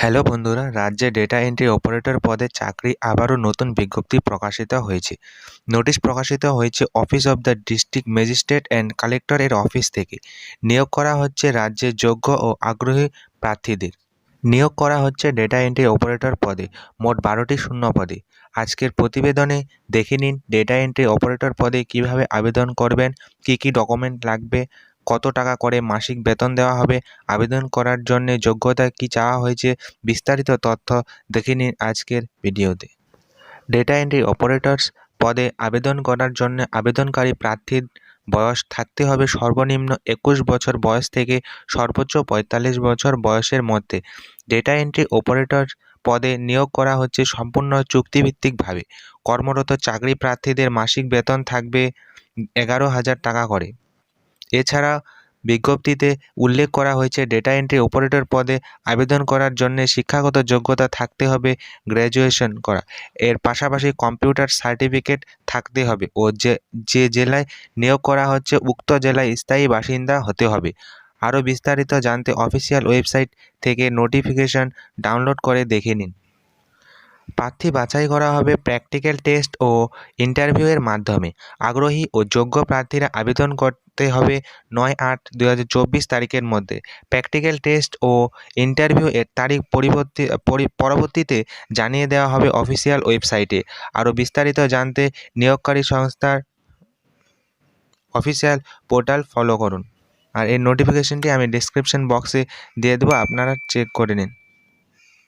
Hello বন্ধুরা, রাজ্যে data entry operator পদে চাকরি আবারও নতুন বিজ্ঞপ্তি প্রকাশিত হয়েছে। নোটিশ প্রকাশিত হয়েছে office of the district magistrate and collector এর অফিস থেকে। নিয়োগ করা হচ্ছে রাজ্যের যোগ্য ও আগ্রহী প্রার্থীদের। নিয়োগ করা হচ্ছে ডেটা এন্ট্রি অপারেটর পদে, মোট বারোটি শূন্য পদে। আজকের প্রতিবেদনে দেখে নিন ডেটা এন্ট্রি অপারেটর পদে কীভাবে আবেদন করবেন, কী কী ডকুমেন্ট লাগবে কত টাকা করে মাসিক বেতন দেওয়া হবে? আবেদন করার জন্য যোগ্যতা কী চাওয়া হয়েছে? বিস্তারিত তথ্য দেখে নিন আজকের ভিডিওতে। ডেটা এন্ট্রি অপারেটরস পদে আবেদন করার জন্য আবেদনকারী প্রার্থীর বয়স থাকতে হবে সর্বনিম্ন একুশ বছর বয়স থেকে সর্বোচ্চ পঁয়তাল্লিশ বছর বয়সের মধ্যে। ডেটা এন্ট্রি অপারেটর পদে নিয়োগ করা হচ্ছে সম্পূর্ণ চুক্তিভিত্তিকভাবে। কর্মরত চাকরি প্রার্থীদের মাসিক বেতন থাকবে এগারো হাজার টাকা করে। এছাড়া বিজ্ঞপ্তিতে উল্লেখ করা হয়েছে ডেটা এন্ট্রি অপারেটর পদে আবেদন করার জন্য শিক্ষাগত যোগ্যতা থাকতে হবে গ্র্যাজুয়েশন করা। এর পাশাপাশি কম্পিউটার সার্টিফিকেট থাকতে হবে ও যে যে জেলায় নিয়োগ করা হচ্ছে, উক্ত জেলায় স্থায়ী বাসিন্দা হতে হবে। আরও বিস্তারিত জানতে অফিসিয়াল ওয়েবসাইট থেকে নোটিফিকেশন ডাউনলোড করে দেখে নিন। প্রার্থী বাছাই করা হবে প্র্যাকটিক্যাল টেস্ট ও ইন্টারভিউয়ের মাধ্যমে। আগ্রহী ও যোগ্য প্রার্থীরা আবেদন করতে হবে নয় আট দু তারিখের মধ্যে। প্র্যাকটিক্যাল টেস্ট ও ইন্টারভিউ এর তারিখ পরিবর্তি, পরি- পরবর্তীতে জানিয়ে দেওয়া হবে অফিসিয়াল ওয়েবসাইটে। আরও বিস্তারিত জানতে নিয়োগকারী সংস্থার অফিসিয়াল পোর্টাল ফলো করুন। আর এর নোটিফিকেশনটি আমি ডিসক্রিপশন বক্সে দিয়ে দেবো, আপনারা চেক করে নিন।